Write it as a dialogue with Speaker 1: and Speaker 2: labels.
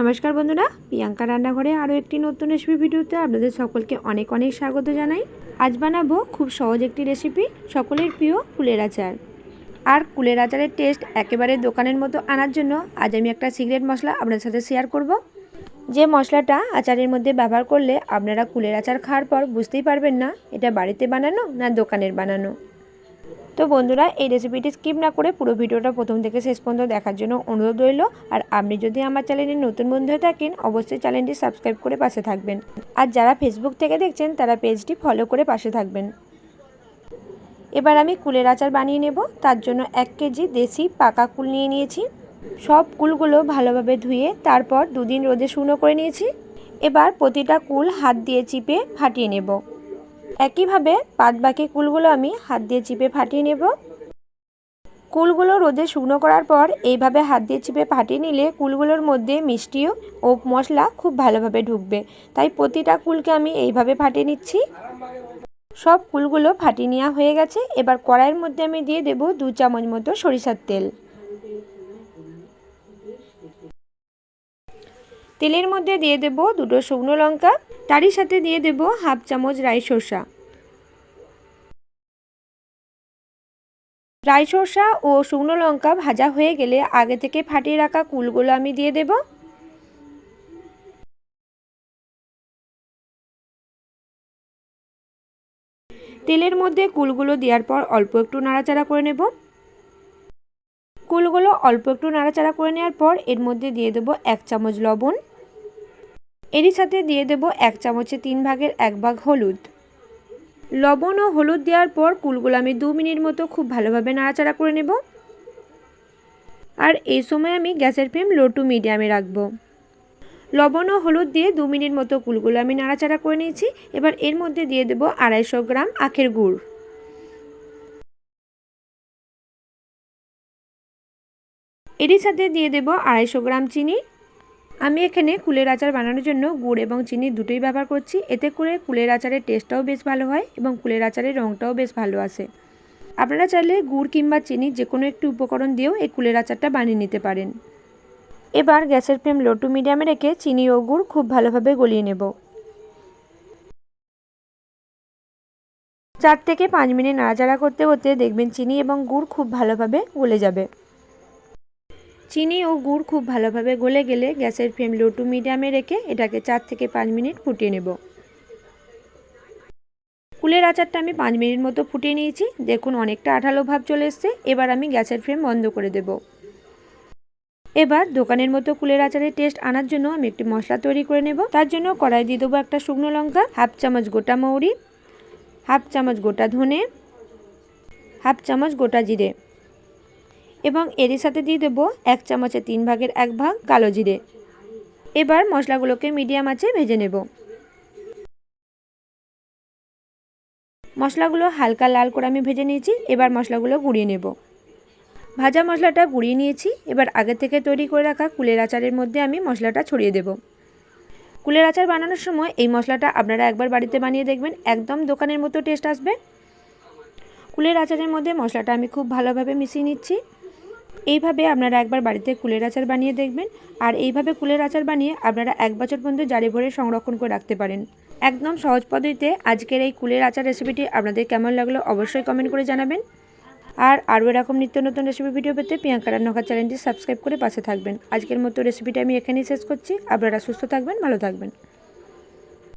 Speaker 1: নমস্কার বন্ধুরা, প্রিয়াঙ্কা রান্নাঘরে আরও একটি নতুন রেসিপি ভিডিওতে আপনাদের সকলকে অনেক অনেক স্বাগত জানাই। আজ বানাবো খুব সহজ একটি রেসিপি, সকলের প্রিয় কুলের আচার। আর কুলের আচারের টেস্ট একেবারে দোকানের মতো আনার জন্য আজ আমি একটা সিগারেট মশলা আপনাদের সাথে শেয়ার করব। যে মশলাটা আচারের মধ্যে ব্যবহার করলে আপনারা কুলের আচার খাওয়ার পর বুঝতেই পারবেন না, এটা বাড়িতে বানানো না দোকানের বানানো। তো বন্ধুরা, এই রেসিপিটি স্কিপ না করে পুরো ভিডিওটা প্রথম থেকে শেষ পর্যন্ত দেখার জন্য অনুরোধ রইল। আর আপনি যদি আমার চ্যানেলে নতুন বন্ধু হয়ে থাকেন, অবশ্যই চ্যানেলটি সাবস্ক্রাইব করে পাশে থাকবেন। আর যারা ফেসবুক থেকে দেখছেন, তারা পেজটি ফলো করে পাশে থাকবেন। এবার আমি কুলের আচার বানিয়ে নেব। তার জন্য এক কেজি দেশি পাকা কুল নিয়ে নিয়েছি। সব কুলগুলো ভালোভাবে ধুয়ে তারপর দুদিন রোদে শুকনো করে নিয়েছি। এবার প্রতিটা কুল হাত দিয়ে চিপে ফাটিয়ে নেব। একইভাবে বাদ বাকি কুলগুলো আমি হাত দিয়ে চিপে ফাটিয়ে নেব। কুলগুলো রোদে শুকনো করার পর এইভাবে হাত দিয়ে চিপে ফাটিয়ে নিলে কুলগুলোর মধ্যে মিষ্টিও ও মশলা খুব ভালোভাবে ঢুকবে। তাই প্রতিটা কুলকে আমি এইভাবে ফাটিয়ে নিচ্ছি। সব কুলগুলো ফাটিয়ে নেওয়া হয়ে গেছে। এবার কড়াইয়ের মধ্যে আমি দিয়ে দেব দু চামচ মতো সরিষার তেল। তেলের মধ্যে দিয়ে দেব দুটো শুকনো লঙ্কা, তারই সাথে দিয়ে দেব হাফ চামচ রাই সর্ষা। রাই সর্ষা ও শুকনো লঙ্কা ভাজা হয়ে গেলে আগে থেকে ফাটিয়ে রাখা কুলগুলো আমি দিয়ে দেব। তেলের মধ্যে কুলগুলো দেওয়ার পর অল্প একটু নাড়াচাড়া করে নেব। কুলগুলো অল্প একটু নাড়াচাড়া করে নেওয়ার পর এর মধ্যে দিয়ে দেবো এক চামচ লবণ। এরই সাথে দিয়ে দেব এক চামচে তিন ভাগের এক ভাগ হলুদ। লবণ ও হলুদ দেওয়ার পর কুলগুলো আমি দু মিনিট মতো খুব ভালোভাবে নাড়াচাড়া করে নেব। আর এই সময় আমি গ্যাসের ফ্লেম লো টু মিডিয়ামে রাখব। লবণ ও হলুদ দিয়ে দু মিনিট মতো কুলগুলো আমি নাড়াচাড়া করে নিয়েছি। এবার এর মধ্যে দিয়ে দেব আড়াইশো গ্রাম আখের গুড়। এরই সাথে দিয়ে দেব আড়াইশো গ্রাম চিনি। আমি এখানে কুলের আচার বানানোর জন্য গুড় এবং চিনি দুটোই ব্যবহার করছি। এতে করে কুলের আচারের টেস্টটাও বেশ ভালো হয় এবং কুলের আচারের রঙটাও বেশ ভালো আসে আপনারা চাইলে গুড় কিংবা চিনি যে কোনো একটি উপকরণ দিয়েও এই কুলের আচারটা বানিয়ে নিতে পারেন। এবার গ্যাসের ফ্লেম লো টু মিডিয়ামে রেখে চিনি ও গুড় খুব ভালোভাবে গলিয়ে নেব। চার থেকে পাঁচ মিনিট নাড়াচাড়া করতে করতে দেখবেন চিনি এবং গুড় খুব ভালোভাবে গলে যাবে। চিনি ও গুড় খুব ভালোভাবে গলে গেলে গ্যাসের ফ্লেম লো টু মিডিয়ামে রেখে এটাকে চার থেকে পাঁচ মিনিট ফুটিয়ে নেব। কুলের আচারটা আমি পাঁচ মিনিট মতো ফুটিয়ে নিয়েছি। দেখুন অনেকটা আঠালো ভাব চলে এসছে। এবার আমি গ্যাসের ফ্লেম বন্ধ করে দেব। এবার দোকানের মতো কুলের আচারের টেস্ট আনার জন্য আমি একটি মশলা তৈরি করে নেব। তার জন্য কড়াই দিয়ে দেবো একটা শুকনো লঙ্কা, হাফ চামচ গোটা মৌরি, হাফ চামচ গোটা ধনে, হাফ চামচ গোটা জিরে। এবং এরই সাথে দিয়ে দেবো এক চামচে তিন ভাগের এক ভাগ কালো জিরে। এবার মশলাগুলোকে মিডিয়াম আছে ভেজে নেব। মশলাগুলো হালকা লাল করে আমি ভেজে নিয়েছি, এবার মশলাগুলো গুঁড়িয়ে নেব। ভাজা মশলাটা গুঁড়িয়ে নিয়েছি, এবার আগে থেকে তৈরি করে রাখা কুলের আচারের মধ্যে আমি মশলাটা ছড়িয়ে দেব। কুলের আচার বানানোর সময় এই মশলাটা আপনারা একবার বাড়িতে বানিয়ে দেখবেন, একদম দোকানের মতো টেস্ট আসবে। কুলের আচারের মধ্যে মশলাটা আমি খুব ভালোভাবে মিশিয়ে নিচ্ছি। এইভাবে আপনারা একবার বাড়িতে কুলের আচার বানিয়ে দেখবেন। আর এইভাবে কুলের আচার বানিয়ে আপনারা এক বছর পর্যন্ত জারি ভরে সংরক্ষণ করে রাখতে পারেন। একদম সহজ পদ্ধতিতে আজকের এই কুলের আচার রেসিপিটি আপনাদের কেমন লাগল অবশ্যই কমেন্ট করে জানাবেন। আর আরও এরকম নিত্য নতুন রেসিপি ভিডিও পেতে প্রিয়াঙ্কা রান্নাঘর চ্যানেলটি সাবস্ক্রাইব করে পাশে থাকবেন। আজকের মতো রেসিপিটা আমি এখানেই শেষ করছি। আপনারা সুস্থ থাকবেন, ভালো থাকবেন।